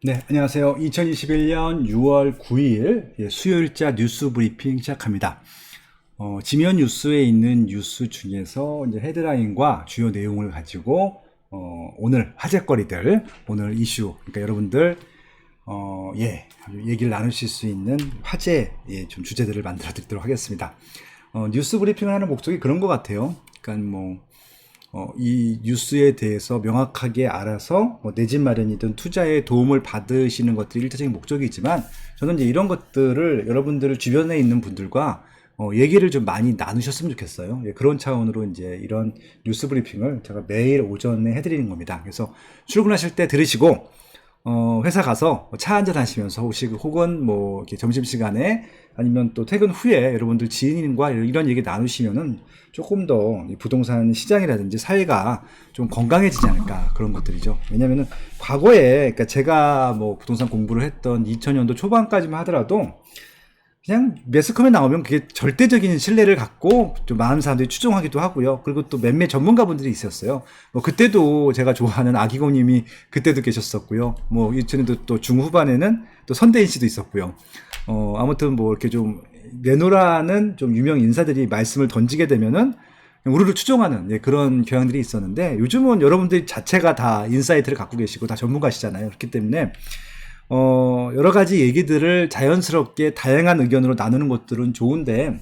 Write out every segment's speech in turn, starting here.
네, 안녕하세요. 2021년 6월 9일 예, 수요일자 뉴스 브리핑 시작합니다. 어, 지면 뉴스에 있는 뉴스 중에서 이제 헤드라인과 주요 내용을 가지고 어, 오늘 화제거리들, 오늘 이슈, 그러니까 여러분들 어, 예, 얘기를 나누실 수 있는 화제 예, 좀 주제들을 만들어 드리도록 하겠습니다. 어, 뉴스 브리핑을 하는 목적이 그런 것 같아요. 그러니까 뭐 어, 이 뉴스에 대해서 명확하게 알아서 뭐 내집 마련이든 투자에 도움을 받으시는 것들이 일차적인 목적이지만 저는 이제 이런 것들을 여러분들 주변에 있는 분들과 어, 얘기를 좀 많이 나누셨으면 좋겠어요. 예, 그런 차원으로 이제 이런 뉴스 브리핑을 제가 매일 오전에 해드리는 겁니다. 그래서 출근하실 때 들으시고 어, 회사 가서 차 한잔 하시면서 혹시 혹은 뭐 이렇게 점심 시간에 아니면 또 퇴근 후에 여러분들 지인과 이런 얘기 나누시면은 조금 더이 부동산 시장이라든지 사회가 좀 건강해지지 않을까 그런 것들이죠. 왜냐면은 과거에 그러니까 제가 뭐 부동산 공부를 했던 2000년도 초반까지만 하더라도 그냥 매스컴에 나오면 그게 절대적인 신뢰를 갖고 좀 많은 사람들이 추종하기도 하고요. 그리고 또 몇몇 전문가분들이 있었어요. 뭐 그때도 제가 좋아하는 아기고님이 그때도 계셨었고요. 뭐 2000년도 또 중후반에는 또 선대인 씨도 있었고요. 어 아무튼 뭐 이렇게 좀 내노라는 좀 유명 인사들이 말씀을 던지게 되면은 우리를 추종하는 예, 그런 경향들이 있었는데 요즘은 여러분들 자체가 다 인사이트를 갖고 계시고 다 전문가시잖아요. 그렇기 때문에 어, 여러 가지 얘기들을 자연스럽게 다양한 의견으로 나누는 것들은 좋은데,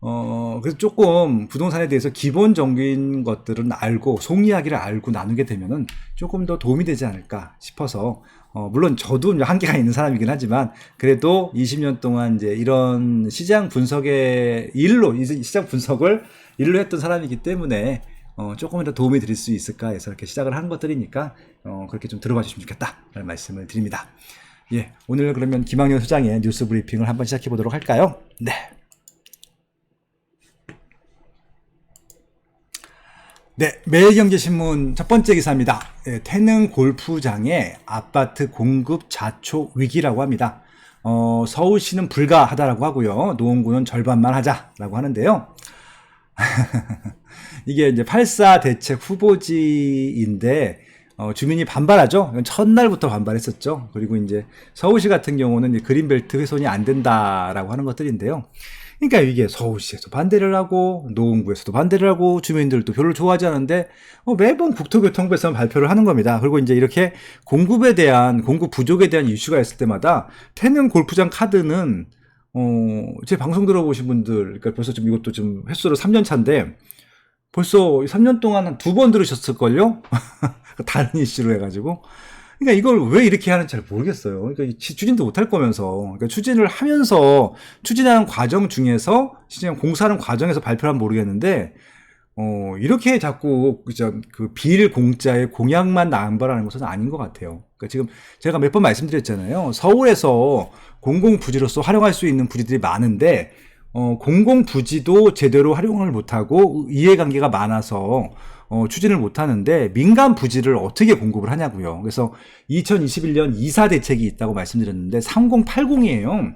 어, 그래서 조금 부동산에 대해서 기본적인 것들은 알고, 속 이야기를 알고 나누게 되면은 조금 더 도움이 되지 않을까 싶어서, 어, 물론 저도 한계가 있는 사람이긴 하지만, 그래도 20년 동안 이제 이런 시장 분석의 일로, 이 시장 분석을 일로 했던 사람이기 때문에, 어, 조금이라도 도움이 드릴 수 있을까 해서 이렇게 시작을 한 것들이니까, 어, 그렇게 좀 들어봐 주시면 좋겠다. 라는 말씀을 드립니다. 예, 오늘 그러면 김학년 소장의 뉴스 브리핑을 한번 시작해 보도록 할까요? 네. 네, 매일경제신문 첫 번째 기사입니다. 예, 태릉 골프장에 아파트 공급 자초 위기라고 합니다. 어, 서울시는 불가하다라고 하고요. 노원구는 절반만 하자라고 하는데요. 이게 이제 84 대책 후보지인데 어, 주민이 반발하죠. 첫날부터 반발했었죠. 그리고 이제 서울시 같은 경우는 그린벨트 훼손이 안 된다라고 하는 것들인데요. 그러니까 이게 서울시에서 반대를 하고 노원구에서도 반대를 하고 주민들도 별로 좋아하지 않은데 어, 매번 국토교통부에서 발표를 하는 겁니다. 그리고 이제 이렇게 공급에 대한 공급 부족에 대한 이슈가 있을 때마다 태릉 골프장 카드는 어, 제 방송 들어보신 분들, 그러니까 벌써 좀 이것도 좀 횟수로 3년 차인데, 벌써 3년 동안 한 두 번 들으셨을걸요? 다른 이슈로 해가지고. 그러니까 이걸 왜 이렇게 하는지 잘 모르겠어요. 그러니까 추진도 못할 거면서. 그러니까 추진을 하면서, 추진하는 과정 중에서, 시장 공사하는 과정에서 발표하면 모르겠는데, 어, 이렇게 자꾸, 그, 비일 공짜의 공약만 남발하는 것은 아닌 것 같아요. 그러니까 지금 제가 몇 번 말씀드렸잖아요. 서울에서 공공부지로서 활용할 수 있는 부지들이 많은데, 어, 공공 부지도 제대로 활용을 못하고 이해관계가 많아서 어, 추진을 못하는데 민간 부지를 어떻게 공급을 하냐고요. 그래서 2021년 이사 대책이 있다고 말씀드렸는데 3080이에요.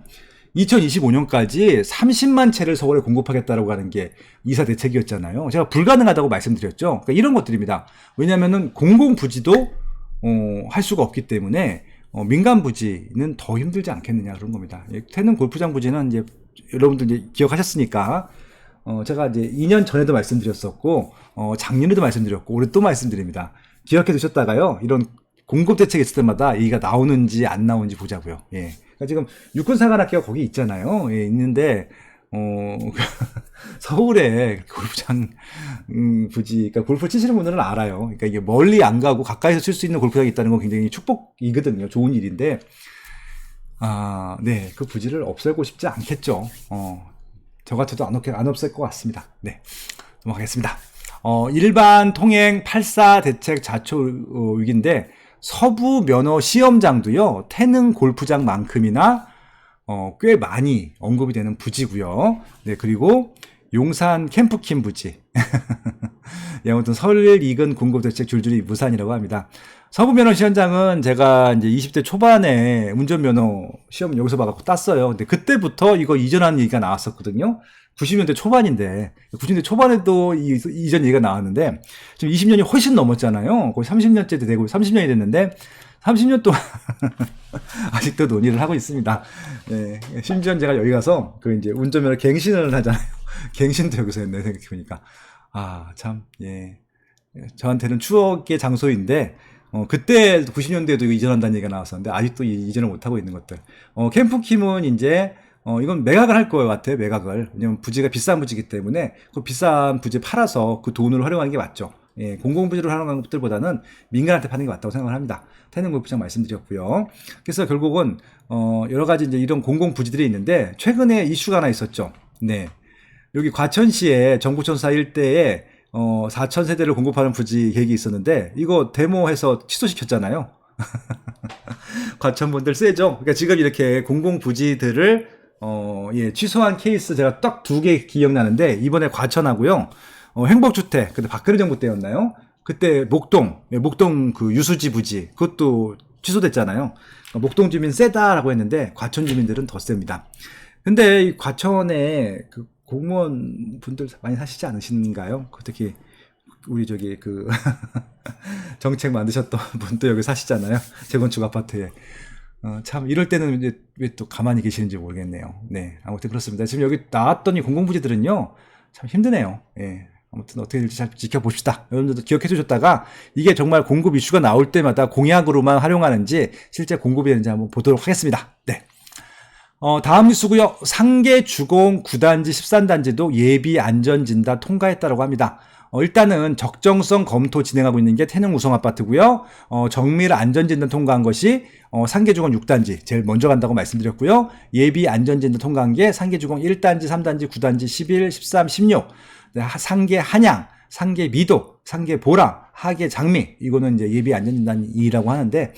2025년까지 30만 채를 서울에 공급하겠다라고 하는 게 이사 대책이었잖아요. 제가 불가능하다고 말씀드렸죠. 그러니까 이런 것들입니다. 왜냐하면은 공공 부지도 어, 할 수가 없기 때문에 어, 민간 부지는 더 힘들지 않겠느냐 그런 겁니다. 태릉 골프장 부지는 이제 여러분들 이제 기억하셨으니까 어, 제가 이제 2년 전에도 말씀드렸었고 어, 작년에도 말씀드렸고 올해 또 말씀드립니다. 기억해 두셨다가요. 이런 공급 대책 있을 때마다 얘기가 나오는지 안 나오는지 보자고요. 예. 그러니까 지금 육군사관학교가 거기 있잖아요. 예, 있는데 어, 서울에 골프장, 음, 부지, 그러니까 골프 치시는 분들은 알아요. 그러니까 이게 멀리 안 가고 가까이서 칠 수 있는 골프장이 있다는 건 굉장히 축복이거든요. 좋은 일인데, 아, 네. 그 부지를 없애고 싶지 않겠죠. 어, 저 같아도 안, 없, 안 없앨 것 같습니다. 네. 넘어가겠습니다. 어, 일반 통행 84 대책 자초 어, 위기인데, 서부 면허 시험장도요, 태릉 골프장만큼이나 어, 꽤 많이 언급이 되는 부지고요. 네, 그리고 용산 캠프킴 부지. 예, 아무튼 설 익은 공급 대책 줄줄이 무산이라고 합니다. 서부면허 시험장은 제가 이제 20대 초반에 운전면허 시험 여기서 봐갖고 땄어요. 근데 그때부터 이거 이전하는 얘기가 나왔었거든요. 90년대 초반인데, 90년대 초반에도 이, 이전 얘기가 나왔는데, 지금 20년이 훨씬 넘었잖아요. 거의 30년째 되고 30년이 됐는데, 30년 동안 아직도 논의를 하고 있습니다. 예, 심지어 제가 여기 가서 그 이제 운전면허 갱신을 하잖아요. 갱신도 여기서 했네 생각해보니까 아참 예. 저한테는 추억의 장소인데 어, 그때 90년대에도 이전한다는 얘기가 나왔었는데 아직도 이- 이전을 못하고 있는 것들. 어, 캠프킴은 이제 어, 이건 매각을 할것 같아요. 매각을. 왜냐면 부지가 비싼 부지이기 때문에 그 비싼 부지 팔아서 그 돈을 활용하는 게 맞죠. 예, 공공부지로 활용하는 것들보다는 민간한테 파는 게 맞다고 생각을 합니다. 태능 골프장 말씀드렸고요. 그래서 결국은 어, 여러 가지 이제 이런 공공부지들이 있는데 최근에 이슈가 하나 있었죠. 네. 여기 과천시에 정부천사 일대에 어, 4천 세대를 공급하는 부지 계획이 있었는데 이거 데모해서 취소시켰잖아요. 과천분들 세죠. 그러니까 지금 이렇게 공공 부지들을 어, 예, 취소한 케이스 제가 딱 두 개 기억나는데 이번에 과천하고요. 어, 행복주택 그때 박근혜 정부 때였나요? 그때 목동 예, 목동 그 유수지 부지 그것도 취소됐잖아요. 그러니까 목동 주민 세다라고 했는데 과천 주민들은 더 셉니다. 근데 이 과천에 그 공무원 분들 많이 사시지 않으신가요? 그 특히 우리 저기 그 정책 만드셨던 분도 여기 사시잖아요. 재건축 아파트에. 어, 참 이럴 때는 이제 왜 또 가만히 계시는지 모르겠네요. 네, 아무튼 그렇습니다. 지금 여기 나왔던 이 공공부지들은요, 참 힘드네요. 예. 아무튼 어떻게 될지 잘 지켜봅시다. 여러분들도 기억해 주셨다가 이게 정말 공급 이슈가 나올 때마다 공약으로만 활용하는지 실제 공급이 되는지 한번 보도록 하겠습니다. 네. 어, 다음 뉴스고요. 상계 주공 9단지 13단지도 예비 안전진단 통과했다고 합니다. 어, 일단은 적정성 검토 진행하고 있는 게 태릉 우성 아파트고요. 어, 정밀 안전진단 통과한 것이 어, 상계주공 6단지 제일 먼저 간다고 말씀드렸고요. 예비 안전진단 통과한 게 상계주공 1단지, 3단지, 9단지, 11, 13, 16. 네, 하- 상계 한양, 상계 미도, 상계 보라, 하계 장미 이거는 이제 예비 안전진단 2라고 하는데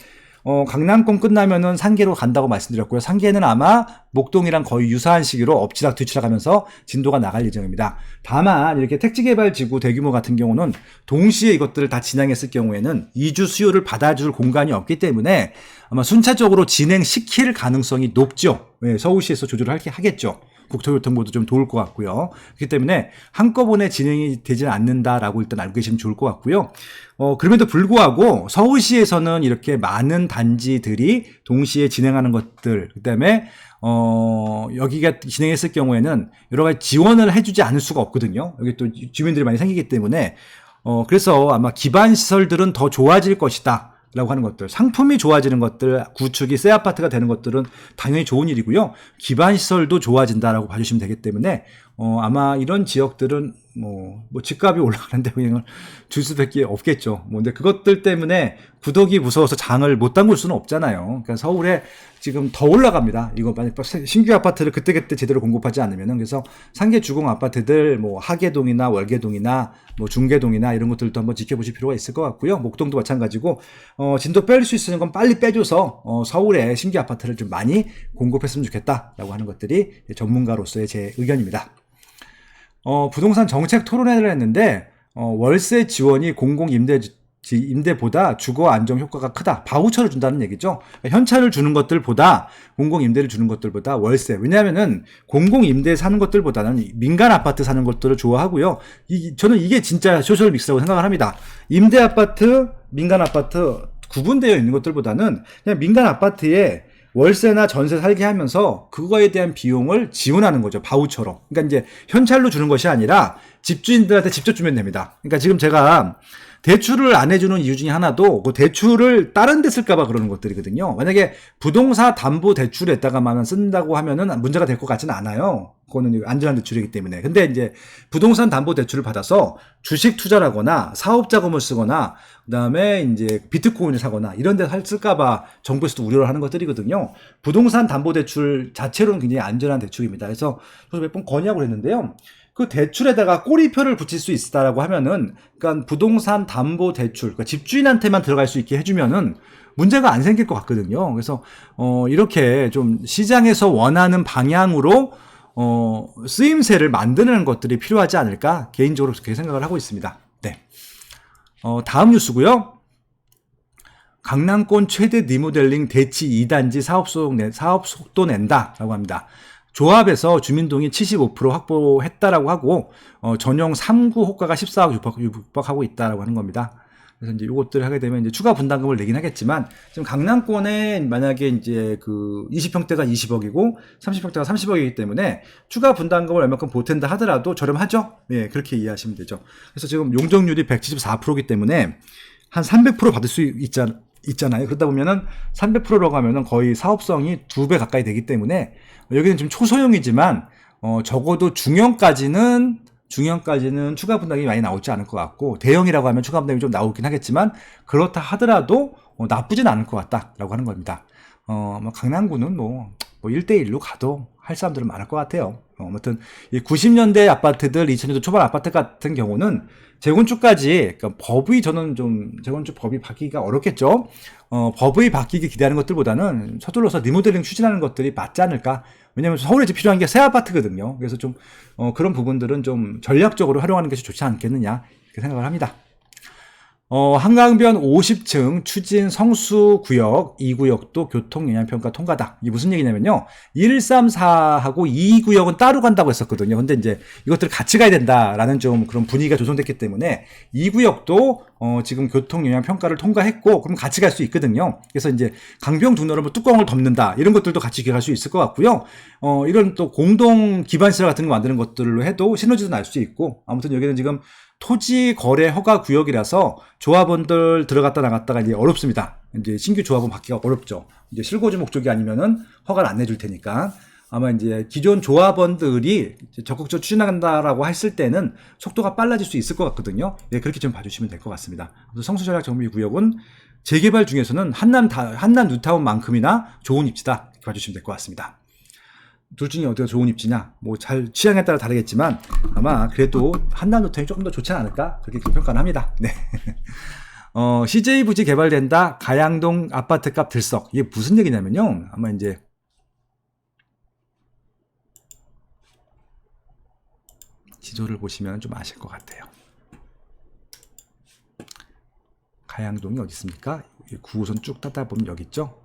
어, 강남권 끝나면은 상계로 간다고 말씀드렸고요. 상계는 아마 목동이랑 거의 유사한 시기로 엎치락 뒤치락 하면서 진도가 나갈 예정입니다. 다만 이렇게 택지개발지구 대규모 같은 경우는 동시에 이것들을 다 진행했을 경우에는 이주 수요를 받아줄 공간이 없기 때문에 아마 순차적으로 진행시킬 가능성이 높죠. 예, 서울시에서 조절을 할- 하겠죠. 국토교통부도 좀 도울 것 같고요. 그렇기 때문에 한꺼번에 진행이 되지는 않는다라고 일단 알고 계시면 좋을 것 같고요. 어, 그럼에도 불구하고 서울시에서는 이렇게 많은 단지들이 동시에 진행하는 것들, 그 다음에, 어, 여기가 진행했을 경우에는 여러 가지 지원을 해주지 않을 수가 없거든요. 여기 또 주민들이 많이 생기기 때문에, 어, 그래서 아마 기반 시설들은 더 좋아질 것이다. 라고 하는 것들, 상품이 좋아지는 것들, 구축이 새 아파트가 되는 것들은 당연히 좋은 일이고요. 기반 시설도 좋아진다라고 봐주시면 되기 때문에 어, 아마 이런 지역들은 뭐, 뭐 집값이 올라가는데 그냥 줄 수밖에 없겠죠. 뭐 근데 그것들 때문에 구덕이 무서워서 장을 못 담글 수는 없잖아요. 그러니까 서울에 지금 더 올라갑니다. 이거 만약 신규 아파트를 그때그때 제대로 공급하지 않으면은 그래서 상계 주공 아파트들 뭐 하계동이나 월계동이나 뭐 중계동이나 이런 것들도 한번 지켜보실 필요가 있을 것 같고요. 목동도 마찬가지고 어, 진도 뺄 수 있는 건 빨리 빼줘서 어, 서울에 신규 아파트를 좀 많이 공급했으면 좋겠다라고 하는 것들이 전문가로서의 제 의견입니다. 어, 부동산 정책 토론회를 했는데 어, 월세 지원이 공공 임대 임대보다 주거 안정 효과가 크다. 바우처를 준다는 얘기죠. 그러니까 현찰을 주는 것들보다 공공 임대를 주는 것들보다 월세. 왜냐하면은 공공 임대 사는 것들보다는 민간 아파트 사는 것들을 좋아하고요. 이, 저는 이게 진짜 소셜 믹스라고 생각을 합니다. 임대 아파트, 민간 아파트 구분되어 있는 것들보다는 그냥 민간 아파트에 월세나 전세 살게 하면서 그거에 대한 비용을 지원하는 거죠. 바우처로. 그러니까 이제 현찰로 주는 것이 아니라 집주인들한테 직접 주면 됩니다. 그러니까 지금 제가 대출을 안 해주는 이유 중에 하나도 그 대출을 다른 데 쓸까봐 그러는 것들이거든요. 만약에 부동산 담보 대출에다가만 쓴다고 하면은 문제가 될 것 같지는 않아요. 그거는 안전한 대출이기 때문에. 근데 이제 부동산 담보 대출을 받아서 주식 투자라거나 사업 자금을 쓰거나 그다음에 이제 비트코인을 사거나 이런 데 쓸까봐 정부에서도 우려를 하는 것들이거든요. 부동산 담보 대출 자체로는 굉장히 안전한 대출입니다. 그래서 저도 몇 번 건의하고 그랬는데요. 그 대출에다가 꼬리표를 붙일 수 있다라고 하면은, 그러니까 부동산 담보 대출, 그러니까 집주인한테만 들어갈 수 있게 해주면은 문제가 안 생길 것 같거든요. 그래서 어 이렇게 좀 시장에서 원하는 방향으로 어 쓰임새를 만드는 것들이 필요하지 않을까 개인적으로 그렇게 생각을 하고 있습니다. 네. 어 다음 뉴스고요. 강남권 최대 리모델링 대치 2단지 사업 속 내, 사업 속도 낸다라고 합니다. 조합에서 주민동의 75% 확보했다라고 하고 어, 전용 3구 호가가 14억 육박, 육박하고 있다라고 하는 겁니다. 그래서 이제 요것들을 하게 되면 이제 추가 분담금을 내긴 하겠지만 지금 강남권에 만약에 이제 그 20평대가 20억이고 30평대가 30억이기 때문에 추가 분담금을 얼마큼 보탠다 하더라도 저렴하죠. 예, 그렇게 이해하시면 되죠. 그래서 지금 용적률이 174%이기 때문에 한 300% 받을 수 있잖, 있잖아요. 그러다 보면은 300%라고 하면은 거의 사업성이 두 배 가까이 되기 때문에 여기는 지금 초소형이지만 어, 적어도 중형까지는 중형까지는 추가 분담이 많이 나오지 않을 것 같고 대형이라고 하면 추가 분담이 좀 나오긴 하겠지만 그렇다 하더라도 어, 나쁘진 않을 것 같다라고 하는 겁니다. 어, 뭐 강남구는 뭐, 뭐 1대1로 가도 할 사람들은 많을 것 같아요. 어, 아무튼 이 90년대 아파트들, 2000년대 초반 아파트 같은 경우는 재건축까지 그러니까 법이 저는 좀 재건축 법이 바뀌기가 어렵겠죠. 어, 법이 바뀌기 기대하는 것들보다는 서둘러서 리모델링 추진하는 것들이 맞지 않을까. 왜냐하면 서울에 이제 필요한 게 새 아파트거든요. 그래서 좀 어, 그런 부분들은 좀 전략적으로 활용하는 것이 좋지 않겠느냐 이렇게 생각을 합니다. 어, 한강변 50층 추진 성수 구역 2구역도 교통 영향 평가 통과다. 이게 무슨 얘기냐면요. 134하고 2구역은 따로 간다고 했었거든요. 근데 이제 이것들 같이 가야 된다라는 좀 그런 분위기가 조성됐기 때문에 2구역도 어, 지금 교통 영향 평가를 통과했고 그럼 같이 갈 수 있거든요. 그래서 이제 강병 두너를 뭐 뚜껑을 덮는다 이런 것들도 같이 기획할 수 있을 것 같고요. 어, 이런 또 공동 기반 시설 같은 거 만드는 것들로 해도 시너지도 날 수 있고 아무튼 여기는 지금 토지 거래 허가 구역이라서 조합원들 들어갔다 나갔다가 이제 어렵습니다. 이제 신규 조합원 받기가 어렵죠. 이제 실거주 목적이 아니면은 허가를 안 내줄 테니까. 아마 이제 기존 조합원들이 이제 적극적으로 추진한다라고 했을 때는 속도가 빨라질 수 있을 것 같거든요. 예, 그렇게 좀 봐주시면 될 것 같습니다. 성수전략 정비 구역은 재개발 중에서는 한남 다, 한남 뉴타운만큼이나 좋은 입지다. 이렇게 봐주시면 될 것 같습니다. 둘 중에 어디가 좋은 입지냐? 뭐 잘 취향에 따라 다르겠지만 아마 그래도 한남 노턴이 조금 더 좋지 않을까? 그렇게 평가를 합니다. 네. 어, CJ 부지 개발된다. 가양동 아파트 값 들썩. 이게 무슨 얘기냐면요. 아마 이제 지도를 보시면 좀 아실 것 같아요. 가양동이 어디 있습니까? 9호선 쭉 따다 보면 여기 있죠?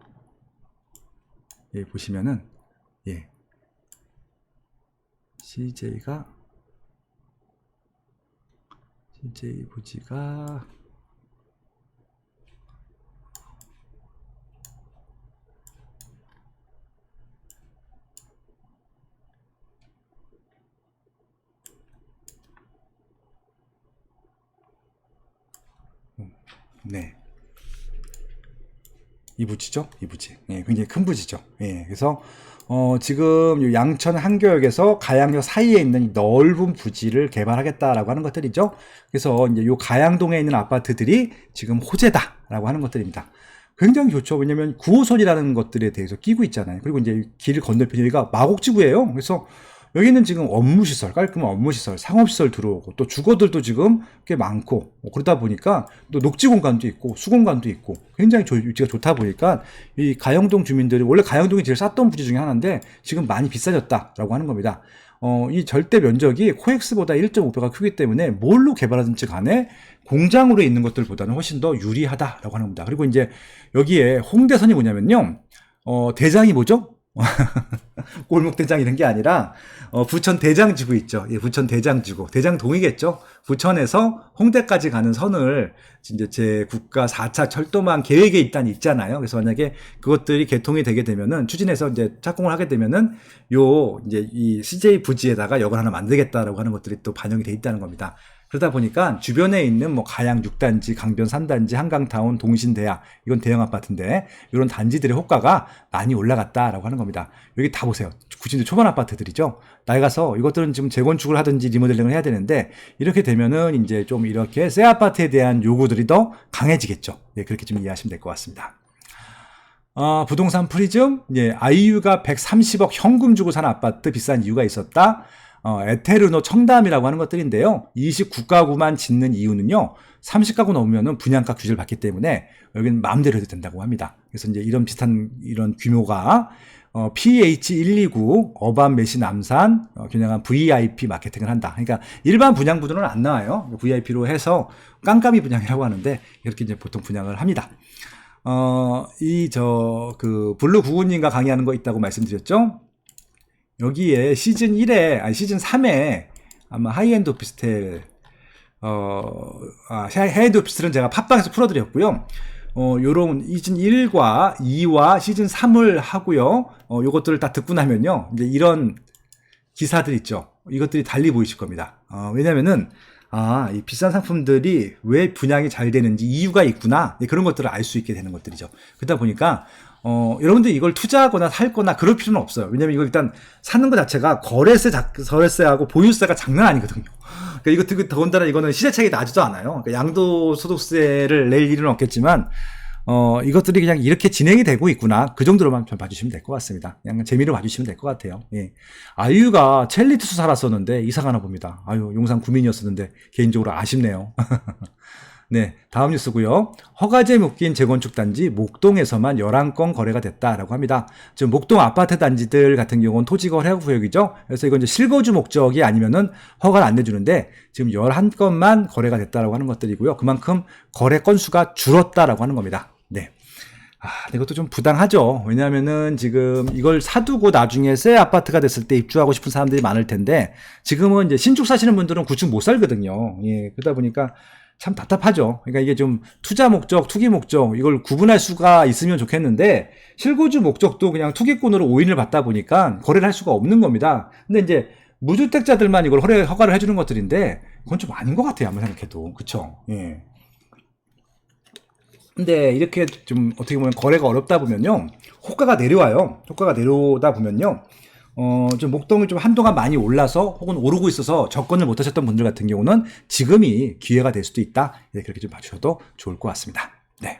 예, 보시면은 예. CJ가 CJ 부지가 네. 이 부지죠? 이 부지. 예, 굉장히 큰 부지죠. 예, 그래서 어, 지금 요 양천 한교역에서 가양역 사이에 있는 이 넓은 부지를 개발하겠다라고 하는 것들이죠. 그래서 이제 요 가양동에 있는 아파트들이 지금 호재다라고 하는 것들입니다. 굉장히 좋죠. 왜냐면 9호선이라는 것들에 대해서 끼고 있잖아요. 그리고 이제 길 건너편이 여기가 마곡지구예요. 그래서 여기는 지금 업무시설, 깔끔한 업무시설, 상업시설 들어오고 또 주거들도 지금 꽤 많고 뭐 그러다 보니까 또 녹지 공간도 있고 수공간도 있고 굉장히 조, 위치가 좋다 보니까 이 가영동 주민들이 원래 가영동이 제일 쌌던 부지 중에 하나인데 지금 많이 비싸졌다라고 하는 겁니다. 어, 이 절대 면적이 코엑스보다 1.5배가 크기 때문에 뭘로 개발하든지 간에 공장으로 있는 것들보다는 훨씬 더 유리하다라고 하는 겁니다. 그리고 이제 여기에 홍대선이 뭐냐면요. 어, 대장이 뭐죠? 골목 대장 이런 게 아니라 어, 부천 대장지구 있죠. 예, 부천 대장지구. 대장동이겠죠. 부천에서 홍대까지 가는 선을 이제 제 국가 4차 철도망 계획에 일단 있잖아요. 그래서 만약에 그것들이 개통이 되게 되면은 추진해서 이제 착공을 하게 되면은 요 이제 이 CJ 부지에다가 역을 하나 만들겠다라고 하는 것들이 또 반영이 돼 있다는 겁니다. 그러다 보니까 주변에 있는 뭐 가양 6단지, 강변 3단지, 한강타운, 동신대야 이건 대형 아파트인데 이런 단지들의 호가가 많이 올라갔다라고 하는 겁니다. 여기 다 보세요. 90대 초반 아파트들이죠. 낡아서 이것들은 지금 재건축을 하든지 리모델링을 해야 되는데 이렇게 되면은 이제 좀 이렇게 새 아파트에 대한 요구들이 더 강해지겠죠. 네, 그렇게 좀 이해하시면 될 것 같습니다. 어, 부동산 프리즘, 예, 아이유가 130억 현금 주고 산 아파트 비싼 이유가 있었다. 어, 에테르노 청담이라고 하는 것들인데요. 29가구만 짓는 이유는요. 30가구 넘으면은 분양가 규제를 받기 때문에 여기는 마음대로 해도 된다고 합니다. 그래서 이제 이런 비슷한 이런 규모가 어, PH129 어반 메시 남산 어, 겨냥한 VIP 마케팅을 한다. 그러니까 일반 분양부들은 안 나와요. VIP로 해서 깜깜이 분양이라고 하는데 이렇게 이제 보통 분양을 합니다. 어, 이, 저, 그, 블루 구구님과 강의하는 거 있다고 말씀드렸죠? 여기에 시즌 1에, 아니, 시즌 3에 아마 하이엔드 오피스텔, 어, 아, 헤드 오피스는 제가 팟빵에서 풀어드렸고요. 어, 요런 시즌 1과 2와 시즌 3을 하고요. 어, 요것들을 다 듣고 나면요. 이제 이런 기사들 있죠. 이것들이 달리 보이실 겁니다. 어, 왜냐면은, 아, 이 비싼 상품들이 왜 분양이 잘 되는지 이유가 있구나. 네, 그런 것들을 알 수 있게 되는 것들이죠. 그러다 보니까, 어, 여러분들 이걸 투자하거나 살거나 그럴 필요는 없어요. 왜냐면 이거 일단 사는 것 자체가 거래세, 자, 거래세하고 보유세가 장난 아니거든요. 그러니까 이거 되게 더군다나 이거는 시세 차익이 나지도 않아요. 그러니까 양도소득세를 낼 일은 없겠지만, 어, 이것들이 그냥 이렇게 진행이 되고 있구나. 그 정도로만 좀 봐주시면 될 것 같습니다. 그냥 재미로 봐주시면 될 것 같아요. 예. 아이유가 첼리 투수 살았었는데 이상하나 봅니다. 아유, 용산 구민이었었는데 개인적으로 아쉽네요. 네, 다음 뉴스고요. 허가제 묶인 재건축 단지 목동에서만 11건 거래가 됐다라고 합니다. 지금 목동 아파트 단지들 같은 경우는 토지 거래 구역이죠. 그래서 이건 이제 실거주 목적이 아니면은 허가를 안 내주는데 지금 11건만 거래가 됐다라고 하는 것들이고요. 그만큼 거래 건수가 줄었다라고 하는 겁니다. 네. 아, 이것도 좀 부당하죠. 왜냐하면은 지금 이걸 사두고 나중에 새 아파트가 됐을 때 입주하고 싶은 사람들이 많을 텐데 지금은 이제 신축 사시는 분들은 구축 못 살거든요. 예, 그러다 보니까 참 답답하죠. 그러니까 이게 좀 투자 목적, 투기 목적 이걸 구분할 수가 있으면 좋겠는데 실거주 목적도 그냥 투기꾼으로 오인을 받다 보니까 거래를 할 수가 없는 겁니다. 근데 이제 무주택자들만 이걸 허래, 허가를 해주는 것들인데 그건 좀 아닌 것 같아요. 아무리 생각해도 그쵸? 예. 근데 이렇게 좀 어떻게 보면 거래가 어렵다 보면요. 호가가 내려와요. 호가가 내려오다 보면요. 어, 좀 목동이 좀 한동안 많이 올라서 혹은 오르고 있어서 접근을 못 하셨던 분들 같은 경우는 지금이 기회가 될 수도 있다. 네, 그렇게 좀 봐주셔도 좋을 것 같습니다. 네.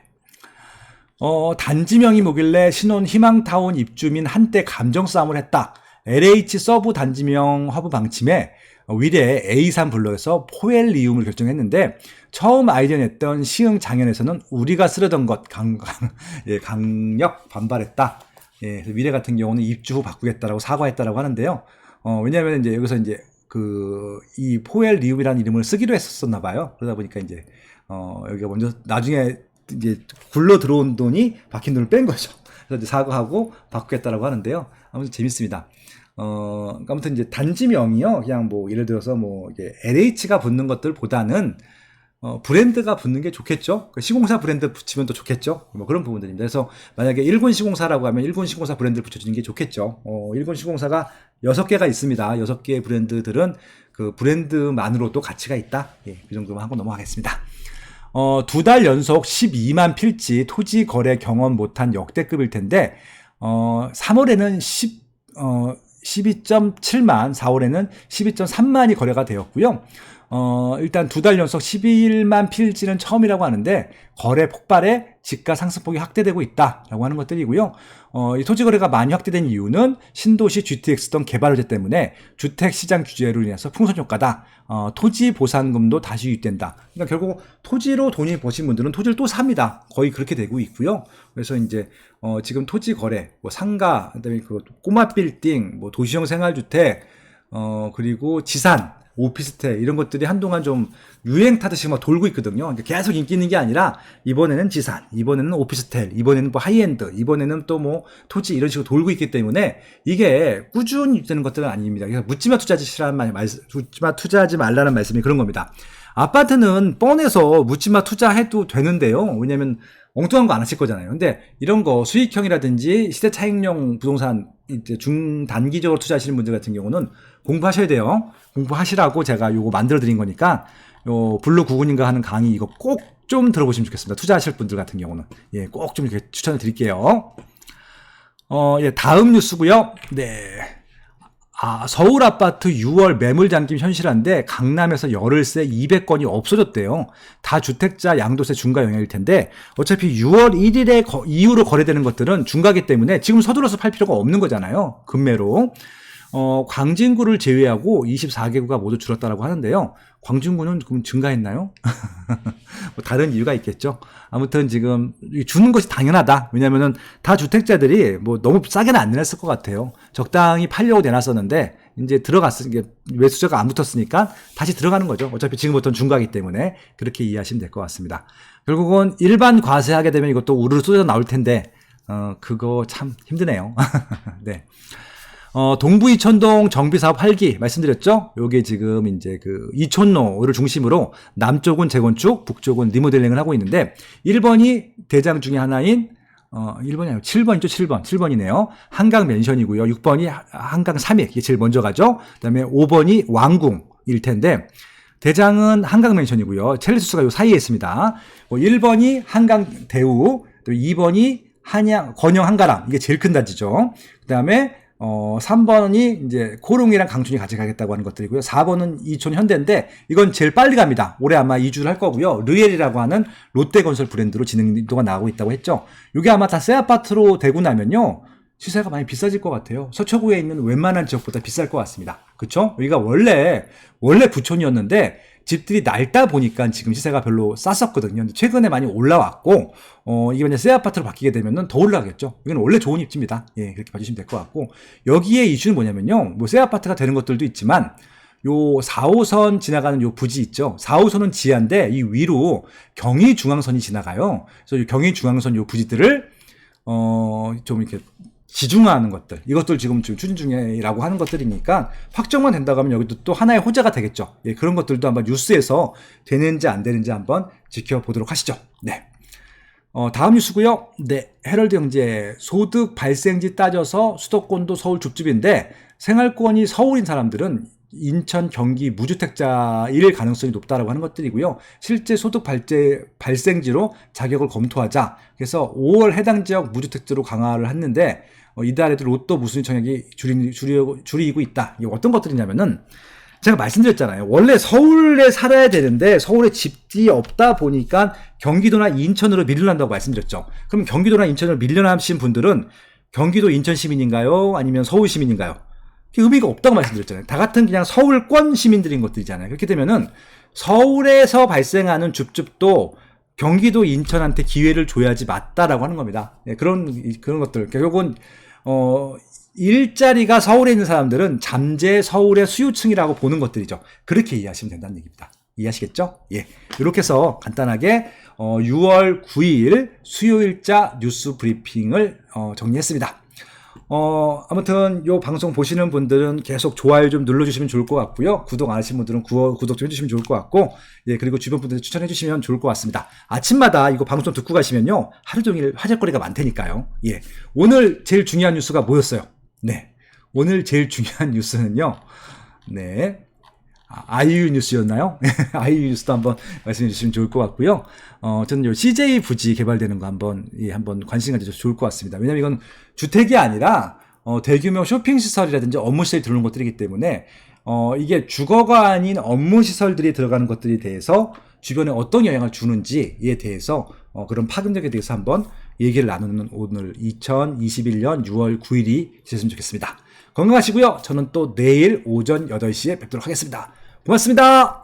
어, 단지명이 뭐길래 신혼 희망타운 입주민 한때 감정 싸움을 했다. LH 서브 단지명 허브 방침에 위례 A3 블록에서 포엘리움을 결정했는데 처음 아이디어 냈던 시흥 장현에서는 우리가 쓰려던 것 강, 강, 예, 강력 반발했다. 예, 그래서 미래 같은 경우는 입주 후 바꾸겠다라고 사과했다라고 하는데요. 어, 왜냐하면 이제 여기서 이제 그 이 포엘 리움이라는 이름을 쓰기로 했었나 봐요. 그러다 보니까 이제 어, 여기가 먼저 나중에 이제 굴러 들어온 돈이 박힌 돈을 뺀 거죠. 그래서 이제 사과하고 바꾸겠다라고 하는데요. 아무튼 재밌습니다. 어, 아무튼 이제 단지명이요. 그냥 뭐 예를 들어서 뭐 이게 LH가 붙는 것들보다는 어, 브랜드가 붙는 게 좋겠죠. 그 시공사 브랜드 붙이면 더 좋겠죠. 뭐 그런 부분들입니다. 그래서 만약에 일본 시공사라고 하면 일본 시공사 브랜드를 붙여주는 게 좋겠죠. 어, 일본 시공사가 여섯 개가 있습니다. 여섯 개의 브랜드들은 그 브랜드만으로도 가치가 있다. 예, 그 정도만 하고 넘어가겠습니다. 어, 두 달 연속 12만 필지 토지 거래 경험 못한 역대급일 텐데, 어, 3월에는 10, 어, 12.7만, 4월에는 12.3만이 거래가 되었고요. 어, 일단 두 달 연속 12일만 필지는 처음이라고 하는데 거래 폭발에 지가 상승폭이 확대되고 있다라고 하는 것들이고요. 어, 이 토지 거래가 많이 확대된 이유는 신도시 GTX 등 개발 호재 때문에 주택 시장 규제로 인해서 풍선 효과다. 어, 토지 보상금도 다시 유입된다. 그러니까 결국 토지로 돈이 버신 분들은 토지를 또 삽니다. 거의 그렇게 되고 있고요. 그래서 이제 어, 지금 토지 거래, 뭐 상가, 그다음에 그 꼬마 빌딩, 뭐 도시형 생활주택, 어, 그리고 지산 오피스텔 이런 것들이 한동안 좀 유행 타듯이 막 돌고 있거든요. 계속 인기 있는 게 아니라 이번에는 지산, 이번에는 오피스텔, 이번에는 뭐 하이엔드, 이번에는 또 뭐 토지 이런 식으로 돌고 있기 때문에 이게 꾸준히 되는 것들은 아닙니다. 그래서 묻지마 투자지라는 말, 묻지마 투자하지 말라는 말씀이 그런 겁니다. 아파트는 뻔해서 묻지마 투자해도 되는데요. 왜냐면 엉뚱한 거 안 하실 거잖아요. 근데 이런 거 수익형이라든지 시대 차익용 부동산 이제 중단기적으로 투자하시는 분들 같은 경우는 공부하셔야 돼요. 공부하시라고 제가 요거 만들어 드린 거니까 요 블루 구군인가 하는 강의 이거 꼭 좀 들어보시면 좋겠습니다. 투자하실 분들 같은 경우는 예, 꼭 좀 이렇게 추천을 드릴게요. 어, 예, 다음 뉴스고요. 네. 아, 서울 아파트 6월 매물 잠김 현실화인데 강남에서 열흘새 200건이 없어졌대요. 다 주택자 양도세 중과 영향일 텐데 어차피 6월 1일에 거, 이후로 거래되는 것들은 중과기 때문에 지금 서둘러서 팔 필요가 없는 거잖아요. 금매로. 어, 광진구를 제외하고 24개구가 모두 줄었다라고 하는데요. 광진구는 그럼 증가했나요? 뭐 다른 이유가 있겠죠. 아무튼 지금 주는 것이 당연하다. 왜냐면은 다 주택자들이 뭐 너무 싸게는 안 내놨을 것 같아요. 적당히 팔려고 내놨었는데 이제 들어갔으니까 매수자가 안 붙었으니까 다시 들어가는 거죠. 어차피 지금부터는 중과기 때문에 그렇게 이해하시면 될 것 같습니다. 결국은 일반 과세하게 되면 이것도 우르르 쏟아져 나올 텐데 어, 그거 참 힘드네요. 네. 어, 동부 이천동 정비 사업 8기 말씀드렸죠? 요게 지금 이제 그 이촌로를 중심으로 남쪽은 재건축, 북쪽은 리모델링을 하고 있는데 1번이 대장 중에 하나인 어, 1번이 아니고 7번이죠, 7번. 7번이네요. 한강 맨션이고요. 6번이 한강 삼익. 이게 제일 먼저 가죠. 그 다음에 5번이 왕궁일 텐데, 대장은 한강 맨션이고요. 첼리수스가 요 사이에 있습니다. 뭐 1번이 한강 대우, 또 2번이 한양, 건영 한가람. 이게 제일 큰 단지죠. 그 다음에 어, 3번이 이제 코롱이랑 강준이 같이 가겠다고 하는 것들이고요. 4번은 이촌 현대인데 이건 제일 빨리 갑니다. 올해 아마 2주를 할 거고요. 르엘이라고 하는 롯데건설 브랜드로 진행도가 나오고 있다고 했죠. 이게 아마 다 새 아파트로 되고 나면요. 시세가 많이 비싸질 것 같아요. 서초구에 있는 웬만한 지역보다 비쌀 것 같습니다. 그쵸? 여기가 원래, 원래 부촌이었는데, 집들이 낡다 보니까 지금 시세가 별로 쌌었거든요. 최근에 많이 올라왔고, 어, 이게 이제 새 아파트로 바뀌게 되면은 더 올라가겠죠. 이건 원래 좋은 입지입니다. 예, 그렇게 봐주시면 될 것 같고, 여기에 이슈는 뭐냐면요. 뭐 새 아파트가 되는 것들도 있지만, 요 4호선 지나가는 요 부지 있죠. 4호선은 지하인데, 이 위로 경의중앙선이 지나가요. 그래서 이 경의중앙선 요 부지들을, 어, 좀 이렇게 지중화하는 것들 이것들 지금 추진 중이라고 하는 것들이니까 확정만 된다고 하면 여기도 또 하나의 호재가 되겠죠. 예, 그런 것들도 한번 뉴스에서 되는지 안 되는지 한번 지켜보도록 하시죠. 네. 어, 다음 뉴스고요. 네, 헤럴드 경제 소득 발생지 따져서 수도권도 서울 줍줍인데 생활권이 서울인 사람들은 인천, 경기 무주택자일 가능성이 높다라고 하는 것들이고요. 실제 소득 발제, 발생지로 자격을 검토하자. 그래서 5월 해당 지역 무주택지로 강화를 했는데 어, 이달에도 로또 무순위 청약이 줄이, 줄이, 줄이고 있다. 이게 어떤 것들이냐면은 제가 말씀드렸잖아요. 원래 서울에 살아야 되는데 서울에 집이 없다 보니까 경기도나 인천으로 밀려난다고 말씀드렸죠. 그럼 경기도나 인천으로 밀려나신 분들은 경기도 인천 시민인가요? 아니면 서울 시민인가요? 의미가 없다고 말씀드렸잖아요. 다 같은 그냥 서울권 시민들인 것들이잖아요. 그렇게 되면은 서울에서 발생하는 줍줍도 경기도 인천한테 기회를 줘야지 맞다라고 하는 겁니다. 네, 그런 그런 것들 결국은 어 일자리가 서울에 있는 사람들은 잠재 서울의 수요층이라고 보는 것들이죠. 그렇게 이해하시면 된다는 얘기입니다. 이해하시겠죠? 예. 이렇게 해서 간단하게 어 6월 9일 수요일자 뉴스 브리핑을 어 정리했습니다. 어, 아무튼 요 방송 보시는 분들은 계속 좋아요 좀 눌러주시면 좋을 것 같고요. 구독 안 하신 분들은 구호, 구독 좀 해주시면 좋을 것 같고, 예, 그리고 주변 분들 추천해 주시면 좋을 것 같습니다. 아침마다 이거 방송 듣고 가시면요. 하루 종일 화제거리가 많다니까요. 예. 오늘 제일 중요한 뉴스가 뭐였어요? 네. 오늘 제일 중요한 뉴스는요. 네. 아, 아이유 뉴스였나요? 아이유 뉴스도 한번 말씀해 주시면 좋을 것 같고요. 어, 저는 요 CJ 부지 개발되는 거 한번, 예, 한번 관심 가져서 좋을 것 같습니다. 왜냐면 이건 주택이 아니라, 어, 대규모 쇼핑 시설이라든지 업무 시설이 들어오는 것들이기 때문에, 어, 이게 주거가 아닌 업무 시설들이 들어가는 것들에 대해서 주변에 어떤 영향을 주는지에 대해서, 어, 그런 파급력에 대해서 한번 얘기를 나누는 오늘 2021년 6월 9일이 되셨으면 좋겠습니다. 건강하시고요. 저는 또 내일 오전 8시에 뵙도록 하겠습니다. 고맙습니다.